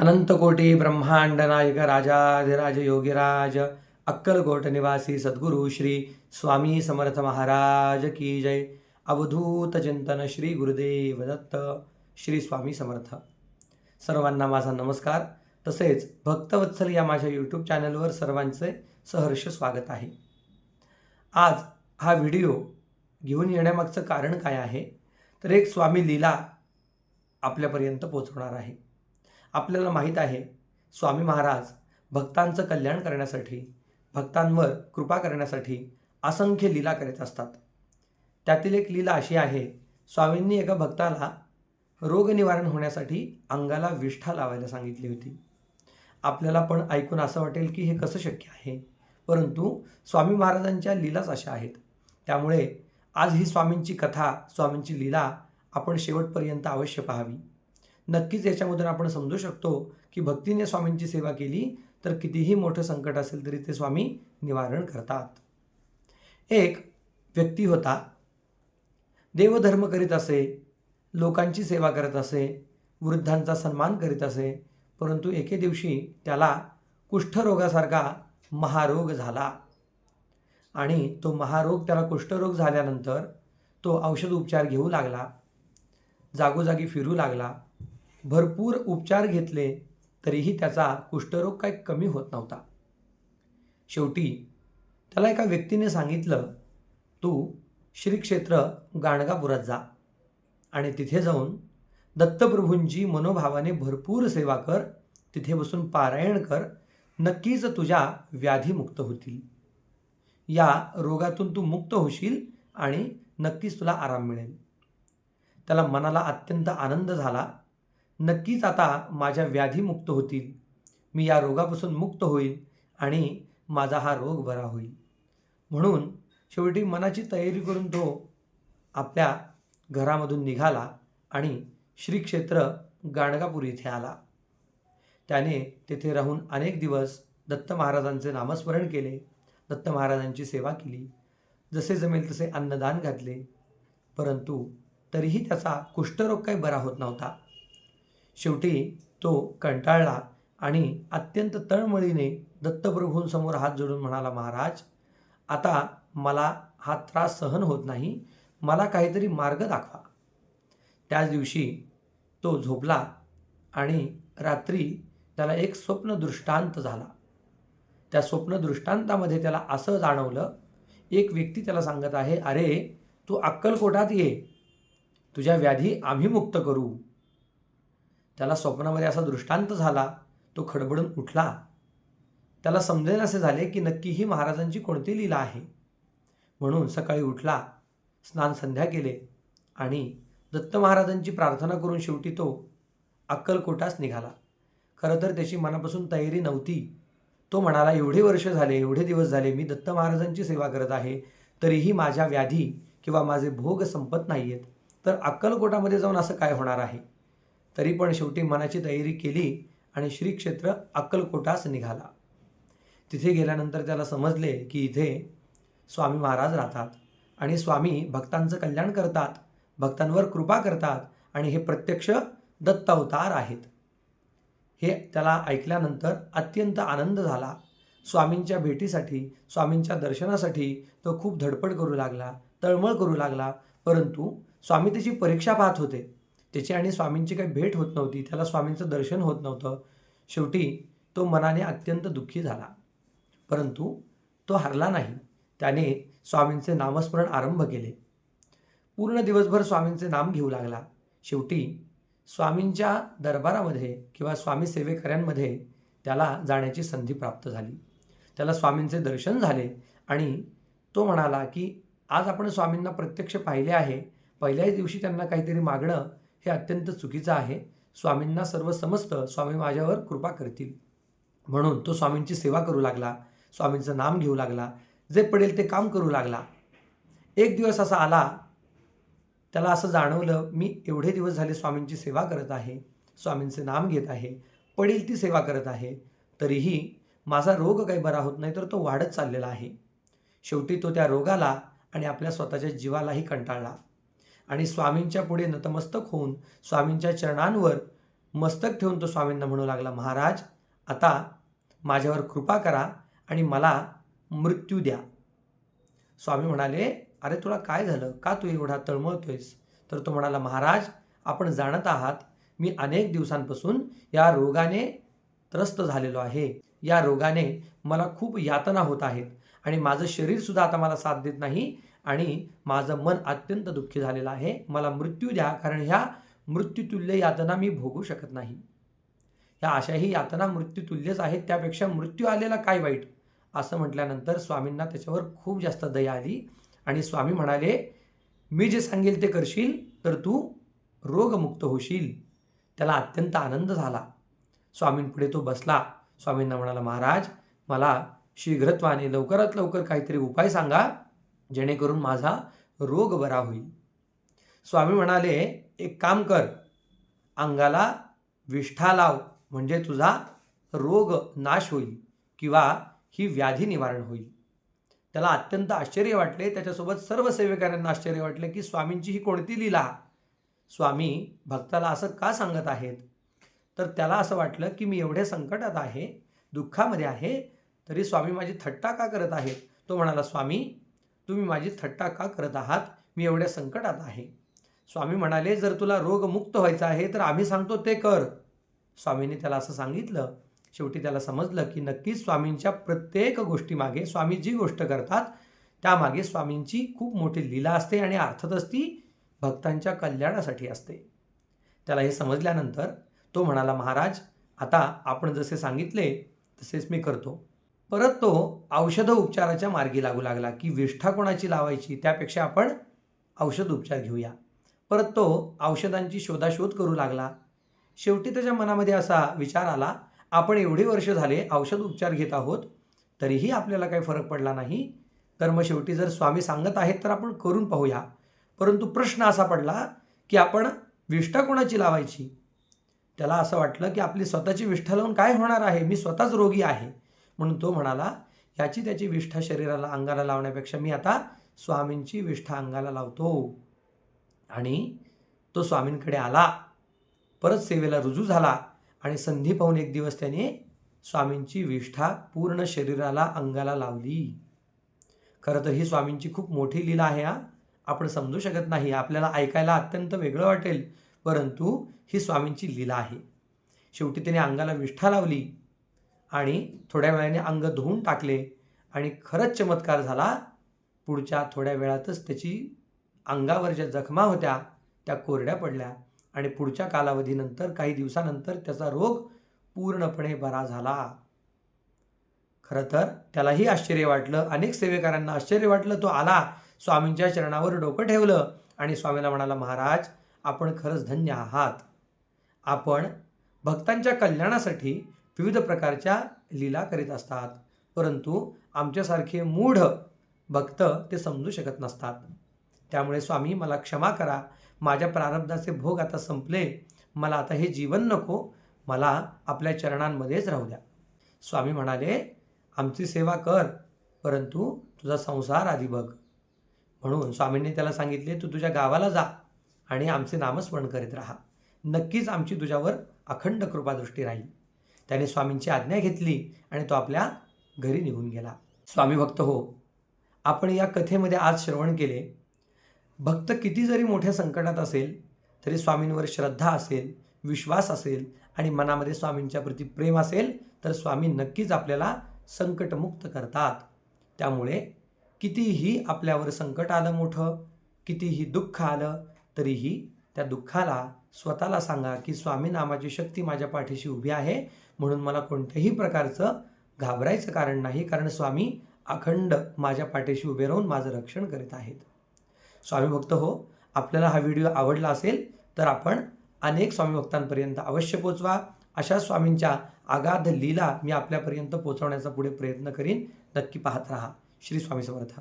अनंतकोटी ब्रह्मांड नायक राजाधिराज योगीराज अक्कलकोट निवासी सद्गुरू श्री स्वामी समर्थ महाराज की जय। अवधूत चिंतन श्री गुरुदेव दत्त श्री स्वामी समर्थ। सर्वांना माझा नमस्कार। तसेच भक्तवत्सल या माझ्या यूट्यूब चॅनलवर सर्वांचे सहर्ष स्वागत आहे. आज हा व्हिडिओ घेऊन येण्यामागचं कारण काय आहे? तर एक स्वामी लीला आपल्यापर्यंत पोचवणार आहे. आपल्याला माहीत आहे स्वामी महाराज भक्तांचं कल्याण करण्यासाठी भक्तांवर कृपा करण्यासाठी असंख्य लीला करीत असतात. त्यातील एक लीला अशी आहे स्वामींनी एका भक्ताला रोगनिवारण होण्यासाठी अंगाला विष्ठा लावायला सांगितली होती. आपल्याला पण ऐकून असं वाटेल की हे कसं शक्य आहे? परंतु स्वामी महाराजांच्या लीलाच अशा आहेत. त्यामुळे आज ही स्वामींची कथा स्वामींची लीला आपण शेवटपर्यंत अवश्य पाहावी. नक्कीच याच्यामधून आपण समजू शकतो की भक्तीने स्वामींची सेवा केली तर कितीही मोठं संकट असेल तरी ते स्वामी निवारण करतात. एक व्यक्ती होता. देवधर्म करीत असे लोकांची सेवा करत असे वृद्धांचा सन्मान करीत असे परंतु एके दिवशी त्याला कुष्ठरोगासारखा महारोग झाला. आणि तो महारोग त्याला कुष्ठरोग झाल्यानंतर तो औषध उपचार घेऊ लागला. जागोजागी फिरू लागला. भरपूर उपचार घेतले तरीही त्याचा कुष्ठरोग काही कमी होत नव्हता. शेवटी त्याला एका व्यक्तीने सांगितलं तू श्रीक्षेत्र गाणगापुरात जा आणि तिथे जाऊन दत्तप्रभूंची मनोभावाने भरपूर सेवा कर तिथे बसून पारायण कर नक्कीच तुझ्या व्याधीमुक्त होतील. या रोगातून तू मुक्त होशील आणि नक्कीच तुला आराम मिळेल. त्याला मनाला अत्यंत आनंद झाला. नक्कीच आता माझ्या व्याधी मुक्त होतील. मी या रोगापासून मुक्त होईल आणि माझा हा रोग बरा होईल. म्हणून शेवटी मनाची तयारी करून तो आपल्या घरामधून निघाला आणि श्रीक्षेत्र गाणगापूर इथे आला. त्याने तेथे राहून अनेक दिवस दत्त महाराजांचे नामस्मरण केले दत्त महाराजांची सेवा केली. जसे जमेल तसे अन्नदान घातले. परंतु तरीही त्याचा कुष्ठरोग काही बरा होत नव्हता. शेवटी तो कंटाळला आणि अत्यंत तळमळीने दत्तप्रभूंसमोर हात जोडून म्हणाला महाराज आता मला हा त्रास सहन होत नाही. मला काहीतरी मार्ग दाखवा. त्याच दिवशी तो झोपला आणि रात्री त्याला एक स्वप्न दृष्टांत झाला. त्या स्वप्न दृष्टांतामध्ये त्याला असं जाणवलं एक व्यक्ती त्याला सांगत आहे अरे तू अक्कलकोटात ये. तुझ्या व्याधी आम्ही मुक्त करू. त्याला स्वप्नामध्ये असा दृष्टांत झाला तो खडबडून उठला. त्याला समजेन असे झाले की नक्की ही महाराजांची कोणती लीला आहे? म्हणून सकाळी उठला स्नान संध्या केले आणि दत्त महाराजांची प्रार्थना करून शेवटी तो अक्कलकोटास निघाला. खरं तर त्याची मनापासून तयारी नव्हती. तो म्हणाला एवढे वर्ष झाले एवढे दिवस झाले मी दत्त महाराजांची सेवा करत आहे तरीही माझ्या व्याधी किंवा माझे भोग संपत नाही आहेत तर अक्कलकोटामध्ये जाऊन असं काय होणार आहे? तरी पण शेवटी मनाची तयारी केली आणि श्रीक्षेत्र अक्कलकोटास निघाला. तिथे गेल्यानंतर त्याला समजले की इथे स्वामी महाराज राहतात आणि स्वामी भक्तांचं कल्याण करतात भक्तांवर कृपा करतात आणि हे प्रत्यक्ष दत्तावतार आहेत. हे त्याला ऐकल्यानंतर अत्यंत आनंद झाला. स्वामींच्या भेटीसाठी स्वामींच्या दर्शनासाठी तो खूप धडपड करू लागला तळमळ करू लागला परंतु स्वामी त्याची परीक्षा पाहत होते. त्याची आणि स्वामींची काही भेट होत नव्हती त्याला स्वामींचं दर्शन होत नव्हतं. शेवटी तो मनाने अत्यंत दुःखी झाला. परंतु तो हरला नाही. त्याने स्वामींचे नामस्मरण आरंभ केले. पूर्ण दिवसभर स्वामींचे नाम घेऊ लागला. शेवटी स्वामींच्या दरबारामध्ये किंवा स्वामी सेवेकऱ्यांमध्ये त्याला जाण्याची संधी प्राप्त झाली. त्याला स्वामींचे दर्शन झाले आणि तो म्हणाला की आज आपण स्वामींना प्रत्यक्ष पाहिले आहे. पहिल्याच दिवशी त्यांना काहीतरी मागणं हे अत्यंत चुकीचं आहे. स्वामींना सर्व समजतं स्वामी माझ्यावर कृपा करतील. म्हणून तो स्वामींची सेवा करू लागला. स्वामींचं नाम घेऊ लागला. जे पडेल ते काम करू लागला. एक दिवस असा आला. त्याला असं जाणवलं मी एवढे दिवस झाले स्वामींची सेवा करत आहे. स्वामींचे नाम घेत आहे. पडेल ती सेवा करत आहे. तरीही माझा रोग काही बरा होत नाही तर तो वाढत चाललेला आहे. शेवटी तो त्या रोगाला आणि आपल्या स्वतःच्या जीवालाही कंटाळला. आणि स्वामींच्या पुढे नतमस्तक होऊन स्वामींच्या चरणांवर मस्तक ठेवून तो स्वामींना म्हणू लागला महाराज आता माझ्यावर कृपा करा आणि मला मृत्यू द्या. स्वामी म्हणाले अरे तुला काय झालं? का तू एवढा तळमळतोयस? तर तो म्हणाला महाराज आपण जाणत आहात मी अनेक दिवसांपासून या रोगाने त्रस्त झालेलो आहे. या रोगाने मला खूप यातना होत आहेत आणि माझं शरीरसुद्धा आता मला साथ देत नाही. आणि माझं मन अत्यंत दुःखी झालेलं आहे. मला मृत्यू द्या कारण ह्या मृत्यूतुल्य यातना मी भोगू शकत नाही. ह्या अशाही यातना मृत्यूतुल्यच आहेत. त्यापेक्षा मृत्यू आलेला काय वाईट? असं म्हटल्यानंतर स्वामींना त्याच्यावर खूप जास्त दया आली आणि स्वामी म्हणाले मी जे सांगेल ते करशील तर तू रोगमुक्त होशील. त्याला अत्यंत आनंद झाला. स्वामींपुढे तो बसला. स्वामींना म्हणाला महाराज मला शीघ्रत्वाने लवकरात लवकर काहीतरी उपाय सांगा. जेणेकरून माझा रोग बरा होईल. स्वामी म्हणाले एक काम कर अंगाला विष्ठा लाव म्हणजे तुझा रोग नाश होईल किंवा ही व्याधी निवारण होईल. त्याला अत्यंत आश्चर्य वाटले. त्याच्यासोबत सर्व सेवेकऱ्यांना आश्चर्य वाटले की स्वामींची ही कोणती लीला? स्वामी भक्ताला असं का सांगत आहेत? तर त्याला असं वाटलं की मी एवढ्या संकटात आहे दुःखामध्ये आहे तरी स्वामी माझी थट्टा का करत आहेत? तो म्हणाला स्वामी तुम्ही माझी थट्टा का करत आहात? मी एवढ्या संकटात आहे. स्वामी म्हणाले जर तुला रोगमुक्त व्हायचं आहे तर आम्ही सांगतो ते कर. स्वामींनी त्याला असं सांगितलं. शेवटी त्याला समजलं की नक्कीच स्वामींच्या प्रत्येक गोष्टीमागे स्वामी जी गोष्ट करतात त्यामागे स्वामींची खूप मोठी लीला असते आणि अर्थातच ती भक्तांच्या कल्याणासाठी असते. त्याला हे समजल्यानंतर तो म्हणाला महाराज आता आपण जसे सांगितले तसेच मी करतो. परत तो औषध उपचाराच्या मार्गी लागू लागला की विष्ठा कोणाची लावायची त्यापेक्षा आपण औषध उपचार घेऊया. परत तो औषधांची शोधाशोध करू लागला. शेवटी त्याच्या मनामध्ये असा विचार आला आपण एवढे वर्ष झाले औषध उपचार घेत आहोत तरीही आपल्याला काही फरक पडला नाही. तर मग शेवटी जर स्वामी सांगत आहेत तर आपण करून पाहूया. परंतु प्रश्न असा पडला की आपण विष्ठा कोणाची लावायची? त्याला असं वाटलं की आपली स्वतःची विष्ठा लावून काय होणार आहे? मी स्वतःच रोगी आहे. म्हणून तो म्हणाला याची त्याची विष्ठा शरीराला अंगाला लावण्यापेक्षा मी आता स्वामींची विष्ठा अंगाला लावतो. आणि तो स्वामींकडे आला. परत सेवेला रुजू झाला आणि संधी पाहून एक दिवस त्याने स्वामींची विष्ठा पूर्ण शरीराला अंगाला लावली. खरं तर ही स्वामींची खूप मोठी लीला आहे हा. आपण समजू शकत नाही आपल्याला ऐकायला अत्यंत वेगळं वाटेल परंतु ही स्वामींची लीला आहे. शेवटी त्याने अंगाला विष्ठा लावली. आणि थोड्या वेळाने अंग धुवून टाकले आणि खरंच चमत्कार झाला. पुढच्या थोड्या वेळातच त्याची अंगावर ज्या जखमा होत्या त्या कोरड्या पडल्या आणि पुढच्या कालावधीनंतर काही दिवसानंतर त्याचा रोग पूर्णपणे बरा झाला. खरं तर त्यालाही आश्चर्य वाटलं. अनेक सेवेकरांना आश्चर्य वाटलं. तो आला स्वामींच्या चरणावर डोकं ठेवलं आणि स्वामीला म्हणाला महाराज आपण खरंच धन्य आहात. आपण भक्तांच्या कल्याणासाठी विविध प्रकारच्या लीला करीत असतात. परंतु आमच्यासारखे मूढ भक्त ते समजू शकत नसतात. त्यामुळे स्वामी मला क्षमा करा. माझ्या प्रारब्धाचे भोग आता संपले. मला आता हे जीवन नको. मला आपल्या चरणांमध्येच राहू द्या. स्वामी म्हणाले आमची सेवा कर परंतु तुझा संसार आधी बघ. म्हणून स्वामींनी त्याला सांगितले तू तुझ्या गावाला जा आणि आमचे नामस्मरण करीत राहा. नक्कीच आमची तुझ्यावर अखंड कृपादृष्टी राहील. त्याने स्वामींची आज्ञा घेतली आणि तो आपल्या घरी निघून गेला. स्वामी भक्त हो आपण या कथेमध्ये आज श्रवण केले. भक्त किती जरी मोठ्या संकटात असेल तरी स्वामींवर श्रद्धा असेल विश्वास असेल आणि मनामध्ये स्वामींच्या प्रती प्रेम असेल तर स्वामी नक्कीच आपल्याला संकटमुक्त करतात. त्यामुळे कितीही आपल्यावर संकट आलं मोठं कितीही दुःख आलं तरीही त्या दुःखाला स्वतःला सांगा की स्वामी नामाची शक्ती माझ्या पाठीशी उभी आहे म्हणून मला कोणत्याही प्रकारचं घाबरायचं कारण नाही कारण स्वामी अखंड माझ्या पाठीशी उभे राहून माझं रक्षण करीत आहेत. स्वामी भक्त हो आपल्याला हा व्हिडिओ आवडला असेल तर आपण अनेक स्वामी भक्तांपर्यंत अवश्य पोचवा. अशा स्वामींच्या अगाध लीला मी आपल्यापर्यंत पोचवण्याचा पुढे प्रयत्न करीन. नक्की पाहत राहा. श्री स्वामी समर्थ.